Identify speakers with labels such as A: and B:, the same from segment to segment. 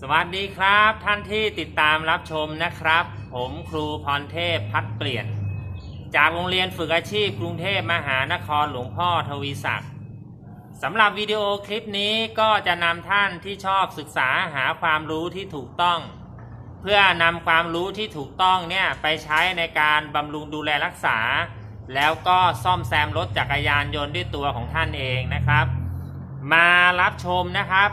A: สวัสดีครับท่านที่ติดตามรับชมนะครับ ผมครูพรเทพพัดเปลี่ยน จากโรงเรียนฝึกอาชีพกรุงเทพมหานครหลวงพ่อทวีศักดิ์สำหรับวิดีโอคลิปนี้ก็จะนำท่านที่ชอบศึกษาหาความรู้ที่ถูกต้อง เพื่อนำความรู้ที่ถูกต้องเนี่ยไปใช้ในการบำรุงดูแลรักษา แล้วก็ซ่อมแซมรถจักรยานยนต์ด้วยตัวของท่านเองนะครับ มารับชมนะครับ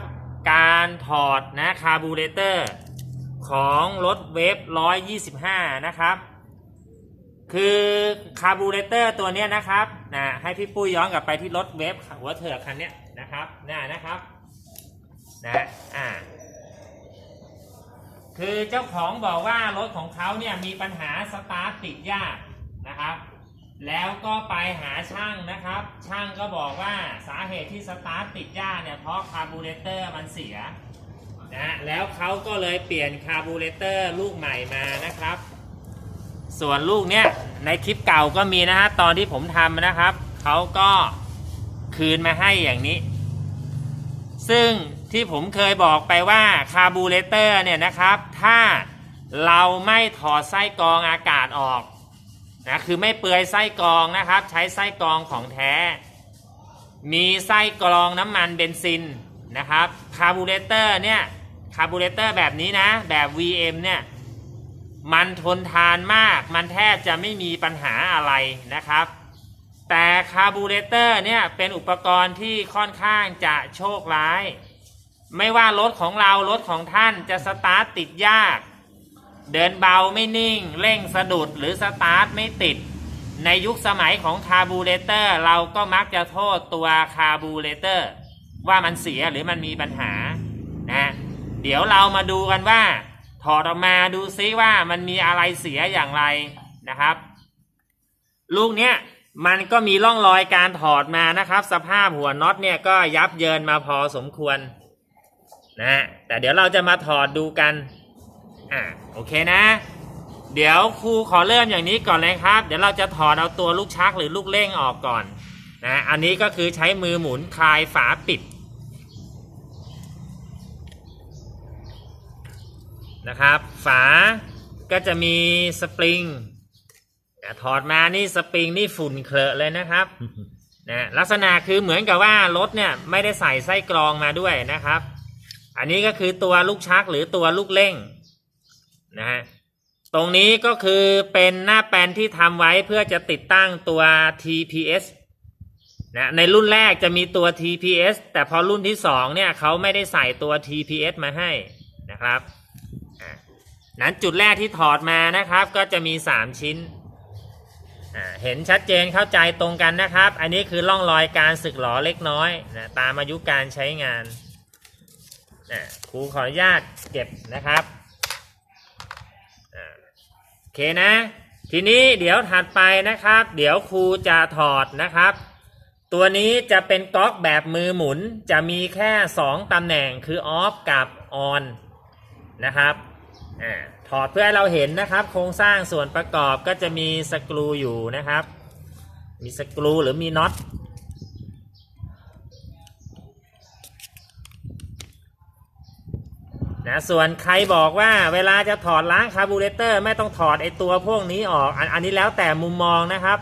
A: การถอดนะคาร์บูเรเตอร์ของรถเวฟ125 นะครับ คือคาร์บูเรเตอร์ตัวนี้นะครับนะให้พี่ปุ้ยย้อนกลับไปที่รถเวฟหัวเถือกคันนี้นะครับน่านะครับนะอ่าคือเจ้าของบอกว่ารถของเขาเนี่ยมีปัญหาสตาร์ทติดยากนะครับ แล้วก็ไปหาช่างนะครับ ช่างก็บอกว่าสาเหตุที่สตาร์ทติดยากเนี่ยเพราะคาร์บูเรเตอร์มันเสียนะแล้วเขาก็เลยเปลี่ยนคาร์บูเรเตอร์ลูกใหม่มานะครับ ส่วนลูกเนี้ยในคลิปเก่าก็มีนะฮะตอนที่ผมทำนะครับเขาก็คืนมาให้อย่างนี้ ซึ่งที่ผมเคยบอกไปว่าคาร์บูเรเตอร์เนี่ยนะครับ ถ้าเราไม่ถอดไส้กรองอากาศออก นะคือไม่เปลือยไส้กรองนะครับ ใช้ไส้กรองของแท้ มีไส้กรองน้ำมันเบนซินนะครับคาร์บูเรเตอร์เนี่ยคาร์บูเรเตอร์แบบนี้นะ แบบ VM เนี่ยมันทนทานมาก มันแทบจะไม่มีปัญหาอะไรนะครับ แต่คาร์บูเรเตอร์เนี่ยเป็นอุปกรณ์ที่ค่อนข้างจะโชคร้าย ไม่ว่ารถของเรา รถของท่านจะสตาร์ทติดยาก เดินเบาไม่นิ่ง เร่งสะดุดหรือสตาร์ทไม่ติด ในยุคสมัยของคาร์บูเรเตอร์เราก็มักจะโทษตัวคาร์บูเรเตอร์ว่ามันเสียหรือมันมีปัญหานะเดี๋ยวเรามาดูกันว่า ถอดออกมาดูซิว่ามันมีอะไรเสียอย่างไรนะครับ ลูกเนี้ยมันก็มีร่องรอยการถอดมานะครับ สภาพหัวน็อตเนี่ยก็ยับเยินมาพอสมควรนะแต่เดี๋ยวเราจะมาถอดดูกัน อ่าโอเคนะ เดี๋ยวครูขอเริ่มอย่างนี้ก่อนเลยครับ เดี๋ยวเราจะถอดเอาตัวลูกชักหรือลูกเล่งออกก่อนนะอันนี้ก็คือใช้มือหมุนคลายฝาปิดนะครับ ฝาก็จะมีสปริงนะถอดมานี่สปริงนี่ฝุ่นเคลอะเลยนะครับนะลักษณะคือเหมือนกับว่ารถเนี่ยไม่ได้ใส่ไส้กรองมาด้วยนะครับ อันนี้ก็คือตัวลูกชักหรือตัวลูกเล่ง นะฮะตรงนี้ก็คือเป็นหน้าแปลนที่ทำไว้เพื่อจะติดตั้งตัว TPS นะในรุ่นแรกจะมีตัว TPS แต่พอรุ่นที่สองเนี่ยเขาไม่ได้ใส่ตัว TPS มาให้นะครับนั้นจุดแรกที่ถอดมานะครับก็จะมี 3 ชิ้น เห็นชัดเจนเข้าใจตรงกันนะครับ อันนี้คือร่องรอยการสึกหรอเล็กน้อยนะตามอายุการใช้งานอ่าครูขออนุญาตเก็บนะครับ เคนะ ทีนี้เดี๋ยวถัดไปนะครับ เดี๋ยวครูจะถอดนะครับ ตัวนี้จะเป็นก๊อกแบบมือหมุนจะมีแค่ 2 ตำแหน่งคือออฟกับออนนะครับอถอดเพื่อให้เราเห็นนะครับ โครงสร้างส่วนประกอบก็จะมีสกรูอยู่นะครับ มีสกรูหรือมีน็อต นะส่วนใครบอกว่าเวลาจะถอดล้างคาร์บูเรเตอร์ไม่ต้องถอดไอตัวพวกนี้ออกอันอันนี้แล้วแต่มุมมองนะครับ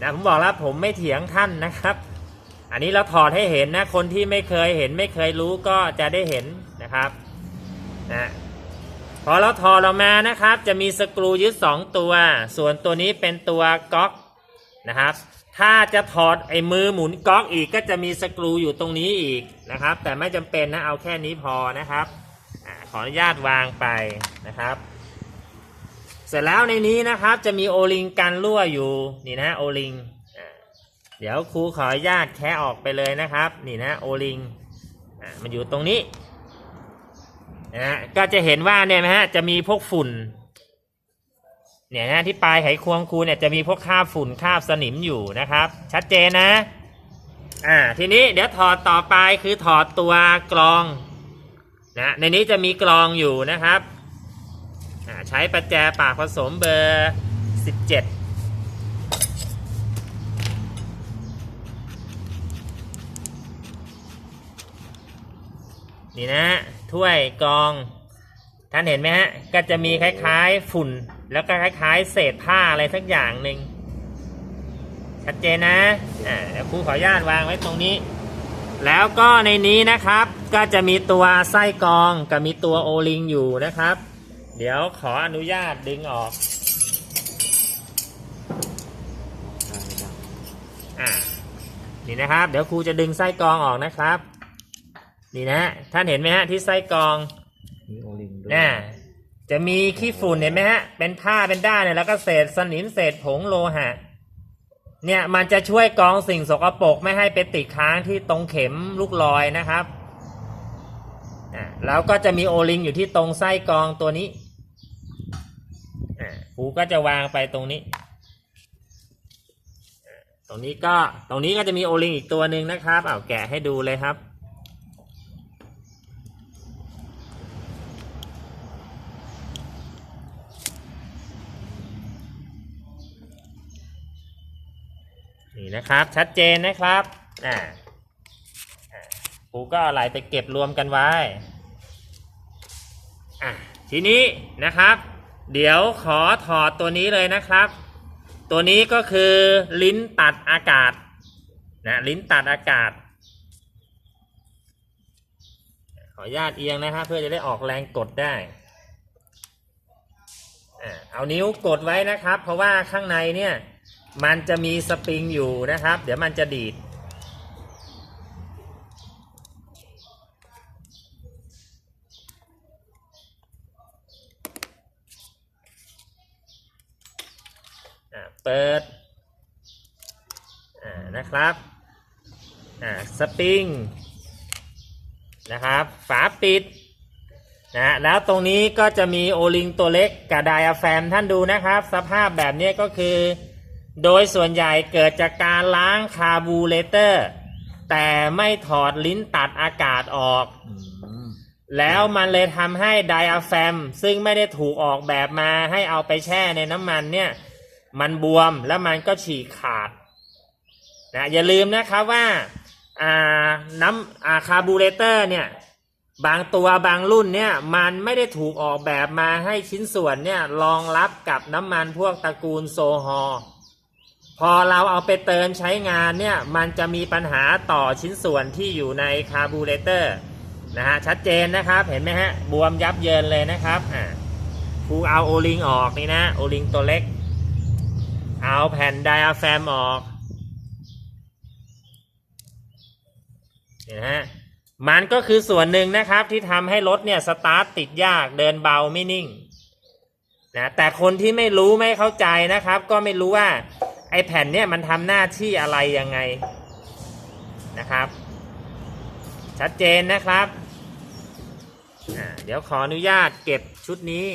A: นะผมบอกแล้วผมไม่เถียงท่านนะครับ อันนี้เราถอดให้เห็นนะคนที่ไม่เคยเห็นไม่เคยรู้ก็จะได้เห็นนะครับนะพอเราถอดออกมานะครับ จะมีสกรูยึด 2 ตัว ส่วนตัวนี้เป็นตัวก๊อกนะครับ ถ้าจะถอดไอ้มือหมุนก๊อกอีกก็จะมีสกรูอยู่ตรงนี้อีกนะครับ แต่ไม่จำเป็นนะเอาแค่นี้พอนะครับ อาขออนุญาตวางไปนะครับ เสร็จแล้วในนี้นะครับจะมีโอลิงกันรั่วอยู่นี่นะโอลิงเดี๋ยวครูขออนุญาตแคะออกไปเลยนะครับนี่นะโอลิงมันอยู่ตรงนี้นะฮะก็จะเห็นว่าเนี่ยนะฮะจะมีพวกฝุ่นเนี่ยนะที่ปลายไขควงครูเนี่ยจะมีพวกคราบฝุ่นคราบสนิมอยู่นะครับ ชัดเจนนะอ่าทีนี้เดี๋ยวถอดต่อไปคือถอดตัวกรอง นะในนี้จะมีกรองอยู่นะครับ ใช้ประแจปากผสมเบอร์ 17นี่นะถ้วยกรอง ท่านเห็นไหมฮะ ก็จะมีคล้ายๆ ฝุ่น แล้วก็คล้ายๆ เศษผ้าอะไรสักอย่างหนึ่งชัดเจนนะอ่าครูขออนุญาตวางไว้ตรงนี้ แล้วก็ในนี้นะครับก็จะมีตัวไส้กรองกับมีตัวโอลิงอยู่นะครับ เดี๋ยวขออนุญาตดึงออกอ่านี่นะครับ เดี๋ยวครูจะดึงไส้กรองออกนะครับ นี่นะฮะท่านเห็นไหมฮะที่ไส้กรอง
B: มีโอลิงด้วย
A: น่ะจะมีขี้ฝุ่นเห็นไหมฮะเป็นผ้าเป็นด้านเนี่ยแล้วก็เศษสนิมเศษผงโลหะ เนี่ยมันจะช่วยกรองสิ่งสกปรกไม่ให้ไปติดค้างที่ตรงเข็มลูกลอยนะครับแล้วก็จะมีโอลิงอยู่ที่ตรงไส้กรองตัวนี้ครูก็จะวางไปตรงนี้ ตรงนี้ก็ตรงนี้ก็จะมีโอลิงอีกตัวหนึ่งนะครับเอาแกะให้ดูเลยครับ นี่นะครับชัดเจนนะครับอ่าอ่าครูก็เอาอะไรไปเก็บรวมกันไว้อะทีนี้นะครับ เดี๋ยวขอถอดตัวนี้เลยนะครับ ตัวนี้ก็คือลิ้นตัดอากาศนะลิ้นตัดอากาศ ขออนุญาตเอียงนะครับเพื่อจะได้ออกแรงกดได้เอานิ้วกดไว้นะครับ เพราะว่าข้างในเนี่ย มันจะมีสปริงอยู่นะครับ เดี๋ยวมันจะดีด เปิดอ่านะครับอ่าสปริงนะครับ ฝาปิดนะแล้วตรงนี้ก็จะมีโอลิงตัวเล็กกับไดอะแฟมท่านดูนะครับ สภาพแบบนี้ก็คือ โดยส่วนใหญ่เกิดจากการล้างคาร์บูเรเตอร์ แต่ไม่ถอดลิ้นตัดอากาศออก
B: อืม
A: แล้วมันเลยทำให้ไดอะแฟม ซึ่งไม่ได้ถูกออกแบบมาให้เอาไปแช่ในน้ำมันเนี่ย มันบวมแล้วมันก็ฉีกขาดนะอย่าลืมนะครับว่าอ่าน้ำอ่าคาร์บูเรเตอร์เนี่ยบางตัวบางรุ่นเนี่ยมันไม่ได้ถูกออกแบบมาให้ชิ้นส่วนเนี่ยรองรับกับน้ำมันพวกตระกูลโซฮอล์ พอเราเอาไปเติมใช้งานเนี่ย มันจะมีปัญหาต่อชิ้นส่วนที่อยู่ในคาร์บูเรเตอร์นะฮะ ชัดเจนนะครับ เห็นไหมฮะ บวมยับเยินเลยนะครับ อ่าครูเอาโอลิงออกนี่นะ โอลิงตัวเล็ก เอาแผ่นไดอะแฟมออก เห็นไหมฮะ มันก็คือส่วนหนึ่งนะครับที่ทำให้รถเนี่ยสตาร์ทติดยากเดินเบาไม่นิ่งนะแต่คนที่ไม่รู้ไม่เข้าใจนะครับ ก็ไม่รู้ว่า ไอแผ่นเนี่ยมันทำหน้าที่อะไรยังไงนะครับ ชัดเจนนะครับ เดี๋ยวขออนุญาตเก็บชุดนี้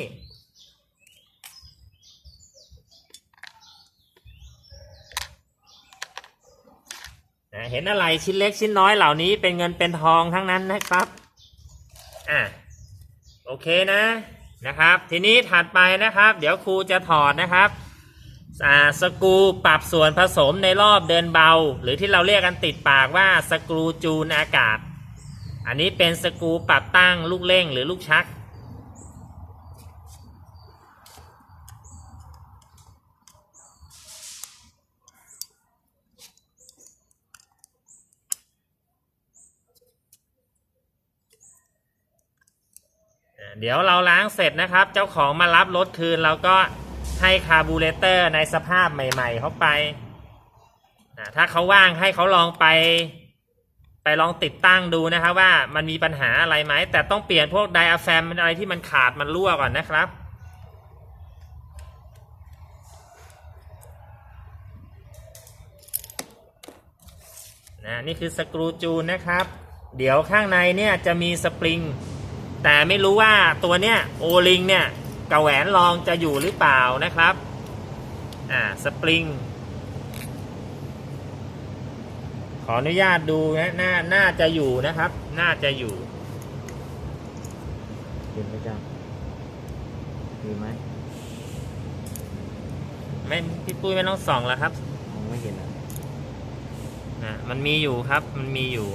A: เห็นอะไรชิ้นเล็กชิ้นน้อยเหล่านี้เป็นเงินเป็นทองทั้งนั้นนะครับ อะโอเคนะนะครับ ทีนี้ถัดไปนะครับ เดี๋ยวครูจะถอดนะครับ สกรูปรับส่วนผสมในรอบเดินเบา หรือที่เราเรียกกันติดปากว่าสกรูจูนอากาศ อันนี้เป็นสกรูปรับตั้งลูกเร่งหรือลูกชัก เดี๋ยวเราล้างเสร็จนะครับ เจ้าของมารับรถคืนเราก็ ให้คาร์บูเรเตอร์ในสภาพใหม่ ๆ เข้าไปอ่าถ้าเขาว่างให้เขาลองไป ไปลองติดตั้งดูนะครับว่ามันมีปัญหาอะไรไหม แต่ต้องเปลี่ยนพวกไดอะแฟมอะไรที่มันขาดมันรั่วก่อนนะครับนะนี่คือสกรูจูนนะครับ เดี๋ยวข้างในเนี่ยจะมีสปริง แต่ไม่รู้ว่าตัวเนี้ยโอลิงเนี่ย กับแหวนรองจะอยู่หรือเปล่านะครับ อ่า สปริง ขออนุญาตดูนะน่าน่าจะอยู่นะครับ น่าจะอยู่
B: เห็นไหมจ๊ะมีไหม
A: ไม่พี่ปุ้ยไม่ต้องส่องแล้วครับ
B: มองไม่เห็นอะ
A: นะมันมีอยู่ครับ มันมีอยู่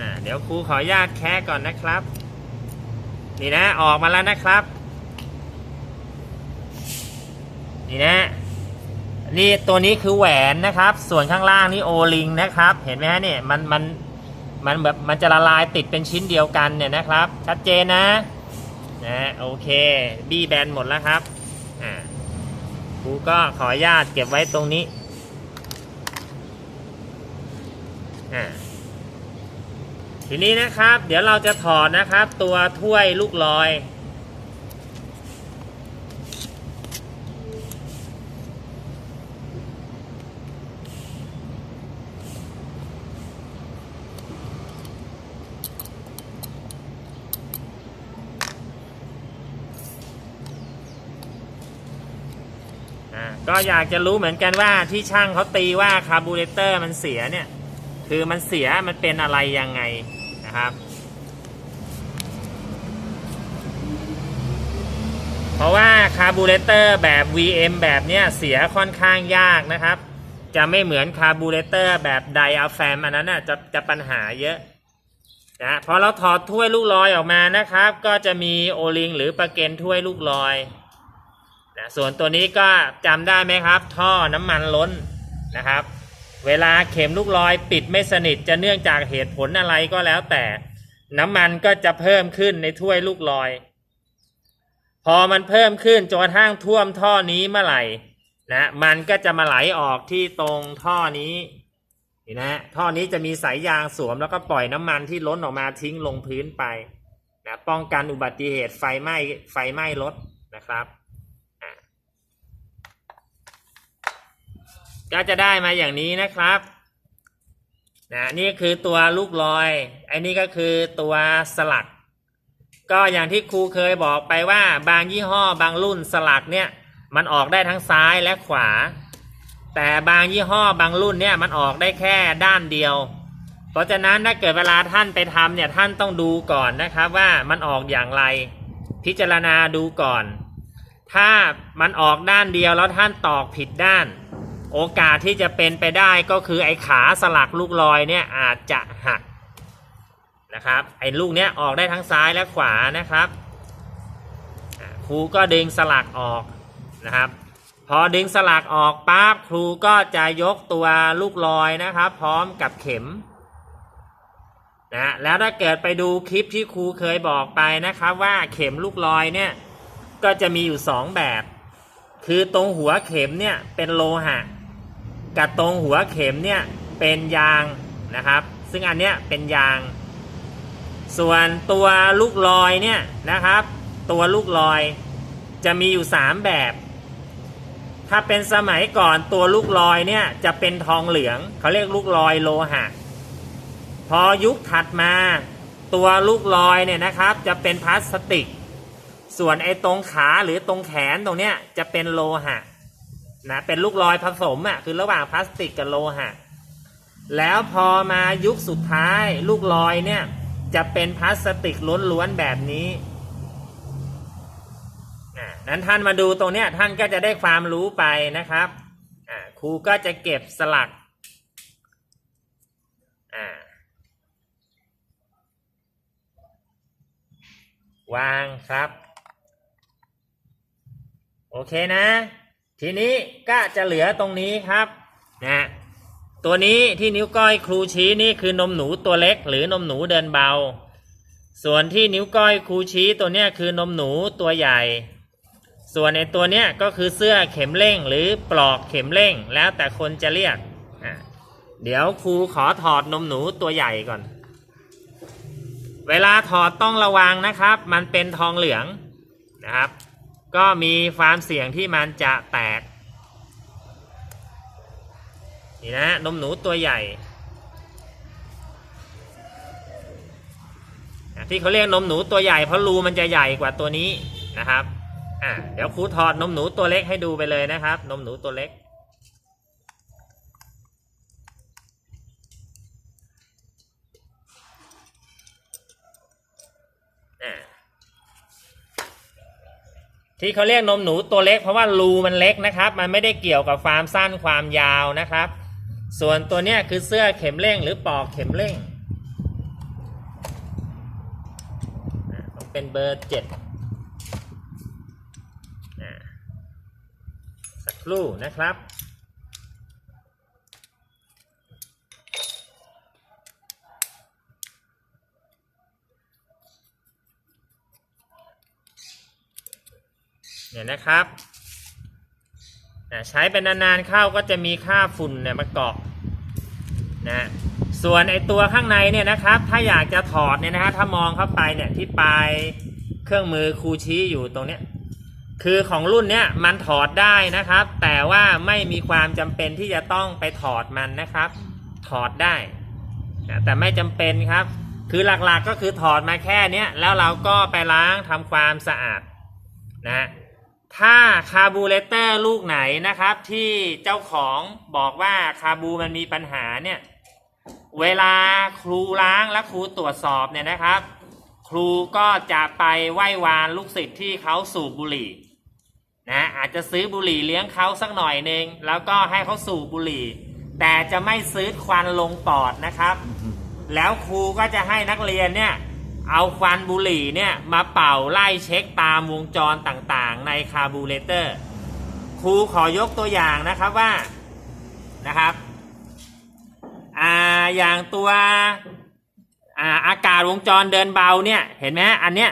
A: อ่าเดี๋ยวครูขออนุญาตแคะก่อนนะครับ นี่นะออกมาแล้วนะครับ นี่นะนี่ตัวนี้คือแหวนนะครับ ส่วนข้างล่างนี่โอลิงนะครับ เห็นไหมฮะเนี่ยมันมันมันแบบมันจะละลายติดเป็นชิ้นเดียวกันเนี่ยนะครับ ชัดเจนนะนะโอเคบี้แบนหมดแล้วครับอ่าครูก็ขออนุญาตเก็บไว้ตรงนี้อ่า ทีนี้นะครับ เดี๋ยวเราจะถอดนะครับ ตัวถ้วยลูกลอยอ่าก็อยากจะรู้เหมือนกันว่าที่ช่างเขาตีว่าคาร์บูเรเตอร์มันเสียเนี่ย คือมันเสียมันเป็นอะไรยังไง นะครับ เพราะว่าคาร์บูเรเตอร์แบบ VM แบบเนี้ยเสียค่อนข้างยากนะครับ จะไม่เหมือนคาร์บูเรเตอร์แบบไดอะแฟมอันนั้นน่ะจะจะปัญหาเยอะนะพอเราถอดถ้วยลูกลอยออกมานะครับ ก็จะมีโอลิงหรือประเกนถ้วยลูกลอยนะส่วนตัวนี้ก็จำได้ไหมครับ ท่อน้ำมันล้นนะครับ เวลาเข็มลูกลอยปิดไม่สนิทจะเนื่องจากเหตุผลอะไรก็แล้วแต่ น้ำมันก็จะเพิ่มขึ้นในถ้วยลูกลอย พอมันเพิ่มขึ้นจนกระทั่งท่วมท่อนี้เมื่อไหร่นะมันก็จะมาไหลออกที่ตรงท่อนี้นี่นะท่อนี้จะมีสายยางสวมแล้วก็ปล่อยน้ำมันที่ล้นออกมาทิ้งลงพื้นไปนะป้องกันอุบัติเหตุไฟไหม้ไฟไหม้รถนะครับ ก็จะได้มาอย่างนี้นะครับนะนี่คือตัวลูกลอยอันนี้ก็คือตัวสลัก ก็อย่างที่ครูเคยบอกไปว่าบางยี่ห้อบางรุ่นสลักเนี่ยมันออกได้ทั้งซ้ายและขวา แต่บางยี่ห้อบางรุ่นเนี่ยมันออกได้แค่ด้านเดียว เพราะฉะนั้นถ้าเกิดเวลาท่านไปทำเนี่ยท่านต้องดูก่อนนะครับว่ามันออกอย่างไร พิจารณาดูก่อน ถ้ามันออกด้านเดียวแล้วท่านตอกผิดด้าน โอกาสที่จะเป็นไปได้ก็คือไอ้ขาสลักลูกลอยเนี่ยอาจจะหักนะครับไอ้ลูกเนี้ยออกได้ทั้งซ้ายและขวานะครับครูก็ดึงสลักออกนะครับ พอดึงสลักออกปั๊บครูก็จะยกตัวลูกลอยนะครับ พร้อมกับเข็มนะแล้วถ้าเกิดไปดูคลิปที่ครูเคยบอกไปนะครับว่าเข็มลูกลอยเนี่ยก็จะมีอยู่สองแบบ คือตรงหัวเข็มเนี่ยเป็นโลหะ กับตรงหัวเข็มเนี่ยเป็นยางนะครับ ซึ่งอันเนี้ยเป็นยาง ส่วนตัวลูกลอยเนี่ยนะครับ ตัวลูกลอยจะมีอยู่ 3 แบบ ถ้าเป็นสมัยก่อนตัวลูกลอยเนี่ยจะเป็นทองเหลืองเขาเรียกลูกลอยโลหะ พอยุคถัดมาตัวลูกลอยเนี่ยนะครับจะเป็นพลาสติก ส่วนไอ้ตรงขาหรือตรงแขนตรงเนี้ยจะเป็นโลหะ นะเป็นลูกลอยผสมอะคือระหว่างพลาสติกกับโลหะ แล้วพอมายุคสุดท้าย ลูกลอยเนี่ยจะเป็นพลาสติกล้วนๆแบบนี้นั้นท่านมาดูตรงเนี้ยท่านก็จะได้ความรู้ไปนะครับครูก็จะเก็บสลักวางครับ โอเคนะ ทีนี้ก็จะเหลือตรงนี้ครับนะตัวนี้ที่นิ้วก้อยครูชี้นี่คือนมหนูตัวเล็ก หรือนมหนูเดินเบา ส่วนที่นิ้วก้อยครูชี้ตัวเนี้ยคือนมหนูตัวใหญ่ ส่วนในตัวเนี้ยก็คือเสื้อเข็มเร่งหรือปลอกเข็มเร่งแล้วแต่คนจะเรียกอะเดี๋ยวครูขอถอดนมหนูตัวใหญ่ก่อน เวลาถอดต้องระวังนะครับ มันเป็นทองเหลืองนะครับ ก็มีความเสี่ยงที่มันจะแตก นี่นะนมหนูตัวใหญ่ ที่เขาเรียกนมหนูตัวใหญ่เพราะรูมันจะใหญ่กว่าตัวนี้นะครับ อะเดี๋ยวครูถอดนมหนูตัวเล็กให้ดูไปเลยนะครับ นมหนูตัวเล็ก ที่เขาเรียกนมหนูตัวเล็กเพราะว่ารูมันเล็กนะครับ มันไม่ได้เกี่ยวกับความสั้นความยาวนะครับ ส่วนตัวเนี้ยคือเสื้อเข็มเร่งหรือปอกเข็มเร่งเป็นเบอร์เจ็ดสักครู่นะครับ เนี่ยนะครับอะใช้เป็นนานๆเข้าก็จะมีค่าฝุ่นเนี่ยมาเกาะนะส่วนไอตัวข้างในเนี่ยนะครับ ถ้าอยากจะถอดเนี่ยนะฮะถ้ามองเข้าไปเนี่ยที่ปลายเครื่องมือครูชี้อยู่ตรงเนี้ยคือของรุ่นเนี้ยมันถอดได้นะครับ แต่ว่าไม่มีความจำเป็นที่จะต้องไปถอดมันนะครับ ถอดได้นะแต่ไม่จำเป็นครับ คือหลักๆก็คือถอดมาแค่เนี้ยแล้วเราก็ไปล้างทำความสะอาดนะ ถ้าคาร์บูเรเตอร์ลูกไหนนะครับ ที่เจ้าของบอกว่าคาร์บูมันมีปัญหาเนี่ย เวลาครูล้างและครูตรวจสอบเนี่ยนะครับ ครูก็จะไปไหว้วานลูกศิษย์ที่เขาสูบบุหรี่นะอาจจะซื้อบุหรี่เลี้ยงเขาสักหน่อยหนึ่งแล้วก็ให้เขาสูบบุหรี่ แต่จะไม่ซื้อควันลงปอดนะครับ แล้วครูก็จะให้นักเรียนเนี่ย เอาควันบุหรี่เนี่ยมาเป่าไล่เช็คตามวงจรต่างๆ ในคาร์บูเรเตอร์ครูขอยกตัวอย่างนะครับว่านะครับอ่าอย่างตัวอ่าอากาศวงจรเดินเบาเนี่ยเห็นไหมอันเนี้ย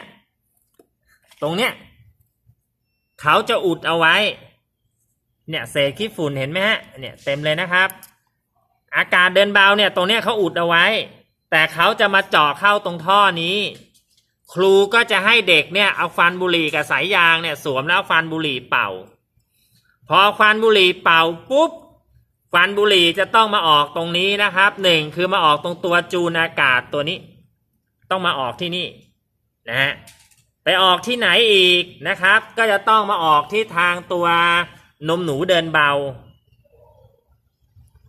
A: ตรงเนี้ยเขาจะอุดเอาไว้ เนี่ยเศษขี้ฝุ่นเห็นไหมฮะเนี่ยเต็มเลยนะครับ อากาศเดินเบาเนี่ยตรงเนี้ยเขาอุดเอาไว้ แต่เขาจะมาเจาะเข้าตรงท่อนี้ ครูก็จะให้เด็กเนี่ยเอาฟันบุหรี่กับสายยางเนี่ยสวมแล้วฟันบุหรี่เป่า พอฟันบุหรี่เป่าปุ๊บฟันบุหรี่จะต้องมาออกตรงนี้นะครับหนึ่งคือมาออกตรงตัวจูนอากาศตัวนี้ ต้องมาออกที่นี่นะฮะไปออกที่ไหนอีกนะครับ ก็จะต้องมาออกที่ทางตัวนมหนูเดินเบา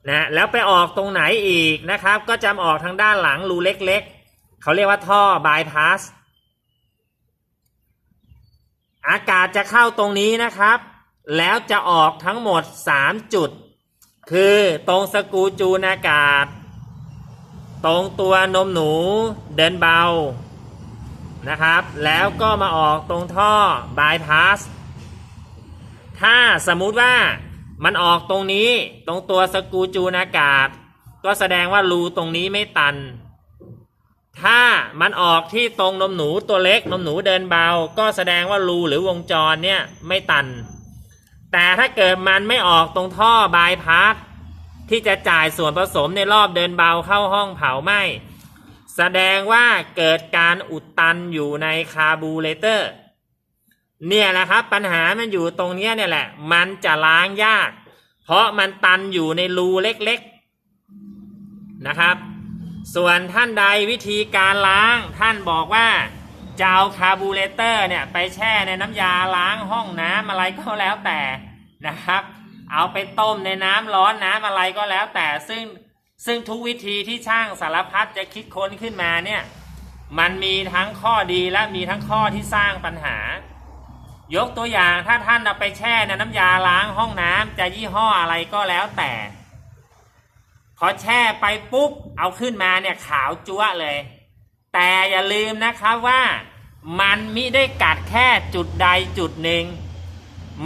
A: นะแล้วไปออกตรงไหนอีกนะครับ ก็จะออกทางด้านหลังรูเล็กๆ เขาเรียกว่าท่อบายพาสอากาศจะเข้าตรงนี้นะครับ แล้วจะออกทั้งหมด 3 จุด คือตรงสกูจูนอากาศ ตรงตัวนมหนูเดินเบานะครับ แล้วก็มาออกตรงท่อบายพาสถ้าสมมุติว่า มันออกตรงนี้ตรงตัวสกูจูนอากาศ ก็แสดงว่ารูตรงนี้ไม่ตัน ถ้ามันออกที่ตรงนมหนูตัวเล็กนมหนูเดินเบา ก็แสดงว่ารูหรือวงจรเนี่ยไม่ตัน แต่ถ้าเกิดมันไม่ออกตรงท่อบายพาสที่จะจ่ายส่วนผสมในรอบเดินเบาเข้าห้องเผาไหม้แสดงว่าเกิดการอุดตันอยู่ในคาร์บูเรเตอร์ เนี่ยแหละครับ ปัญหามันอยู่ตรงเนี้ยเนี่ยแหละ มันจะล้างยาก เพราะมันตันอยู่ในรูเล็กๆนะครับ ส่วนท่านใดวิธีการล้างท่านบอกว่าจะเอาคาร์บูเรเตอร์เนี่ยไปแช่ในน้ำยาล้างห้องน้ำอะไรก็แล้วแต่นะครับ เอาไปต้มในน้ำร้อนน้ำอะไรก็แล้วแต่ซึ่งซึ่งทุกวิธีที่ช่างสารพัดจะคิดค้นขึ้นมาเนี่ยมันมีทั้งข้อดีและมีทั้งข้อที่สร้างปัญหา ยกตัวอย่างถ้าท่านเอาไปแช่ในน้ำยาล้างห้องน้ำจะยี่ห้ออะไรก็แล้วแต่ พอแช่ไปปุ๊บ เอาขึ้นมาเนี่ยขาวจั๊วะเลย แต่อย่าลืมนะครับว่ามันมิได้กัดแค่จุดใดจุดหนึ่ง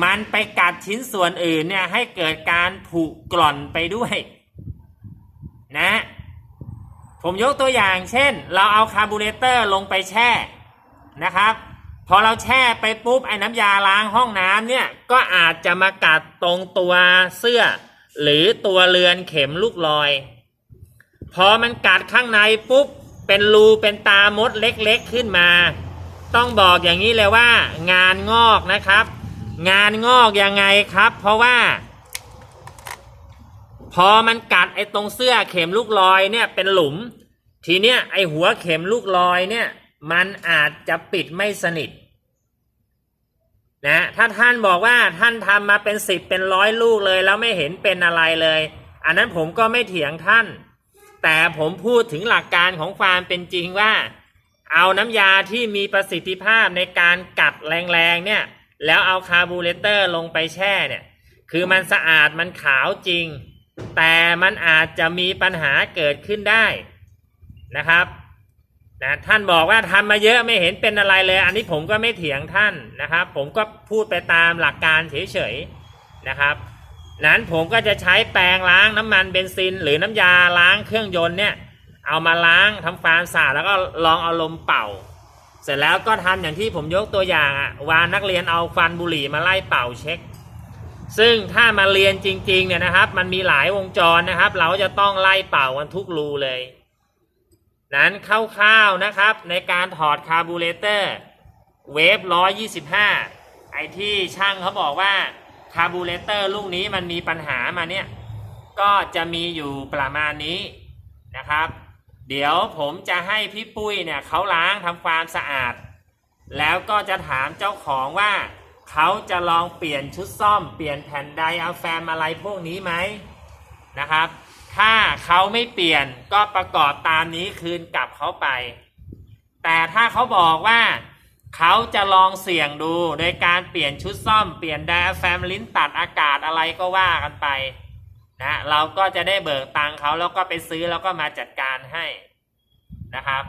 A: มันไปกัดชิ้นส่วนอื่นเนี่ยให้เกิดการผุกร่อนไปด้วย นะ ผมยกตัวอย่างเช่น เราเอาคาร์บูเรเตอร์ลงไปแช่นะครับ พอเราแช่ไปปุ๊บไอ้น้ำยาล้างห้องน้ำเนี่ยก็อาจจะมากัดตรงตัวเสื้อ หรือตัวเรือนเข็มลูกลอย พอมันกัดข้างในปุ๊บเป็นรูเป็นตามดเล็กๆขึ้นมา ต้องบอกอย่างนี้เลยว่า งานงอกนะครับ งานงอกยังไงครับ เพราะว่า พอมันกัดไอ้ตรงเสื้อเข็มลูกลอยเนี่ยเป็นหลุม ทีเนี้ยไอ้หัวเข็มลูกลอยเนี่ย มันอาจจะปิดไม่สนิทนะถ้าท่านบอกว่าท่านทำมาเป็นสิบเป็นร้อยลูกเลยแล้วไม่เห็นเป็นอะไรเลย อันนั้นผมก็ไม่เถียงท่าน แต่ผมพูดถึงหลักการของความเป็นจริงว่า เอาน้ำยาที่มีประสิทธิภาพในการกัดแรงๆเนี่ยแล้วเอาคาร์บูเรเตอร์ลงไปแช่เนี่ยคือมันสะอาดมันขาวจริง แต่มันอาจจะมีปัญหาเกิดขึ้นได้นะครับ นะท่านบอกว่าทำมาเยอะไม่เห็นเป็นอะไรเลย อันนี้ผมก็ไม่เถียงท่านนะครับ ผมก็พูดไปตามหลักการเฉยๆนะครับนั้นผมก็จะใช้แปรงล้างน้ำมันเบนซิน หรือน้ำยาล้างเครื่องยนต์เนี่ยเอามาล้างทำความสะอาดแล้วก็ลองเอาลมเป่า เสร็จแล้วก็ทำอย่างที่ผมยกตัวอย่างอะวานนักเรียนเอาควันบุหรี่มาไล่เป่าเช็ค ซึ่งถ้ามาเรียนจริงๆเนี่ยนะครับ มันมีหลายวงจรนะครับ เราจะต้องไล่เป่ากันทุกรูเลย นั้นคร่าวๆนะครับ ในการถอดคาร์บูเรเตอร์เวฟ125 ไอที่ช่างเขาบอกว่าคาร์บูเรเตอร์ลูกนี้มันมีปัญหามาเนี่ย ก็จะมีอยู่ประมาณนี้นะครับ เดี๋ยวผมจะให้พี่ปุ้ยเนี่ยเขาล้างทำความสะอาด แล้วก็จะถามเจ้าของว่าเขาจะลองเปลี่ยนชุดซ่อมเปลี่ยนแผ่นไดอะแฟมอะไรพวกนี้ไหมนะครับ ถ้าเขาไม่เปลี่ยนก็ประกอบตามนี้คืนกลับเขาไป แต่ถ้าเขาบอกว่าเขาจะลองเสี่ยงดูโดยการเปลี่ยนชุดซ่อมเปลี่ยนไดอะแฟมลิ้นตัดอากาศอะไรก็ว่ากันไปนะเราก็จะได้เบิกตังเขาแล้วก็ไปซื้อแล้วก็มาจัดการให้นะครับ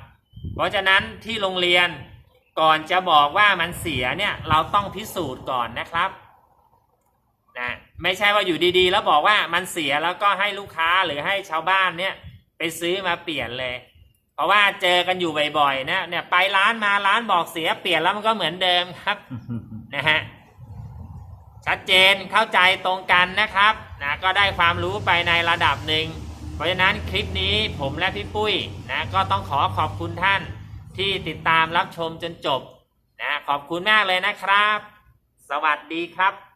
A: เพราะฉะนั้นที่โรงเรียนก่อนจะบอกว่ามันเสียเนี่ยเราต้องพิสูจน์ก่อนนะครับนะ ไม่ใช่ว่าอยู่ดีๆ แล้วบอกว่ามันเสียแล้วก็ให้ลูกค้าหรือให้ชาวบ้านเนี่ยไปซื้อมาเปลี่ยนเลย เพราะว่าเจอกันอยู่บ่อยๆนะเนี่ยไปร้านมาร้านบอกเสียเปลี่ยนแล้วมันก็เหมือนเดิมครับนะฮะชัดเจนเข้าใจตรงกันนะครับนะก็ได้ความรู้ไปในระดับหนึ่ง เพราะฉะนั้นคลิปนี้ผมและพี่ปุ้ยนะก็ต้องขอขอบคุณท่านที่ติดตามรับชมจนจบนะขอบคุณมากเลยนะครับ สวัสดีครับ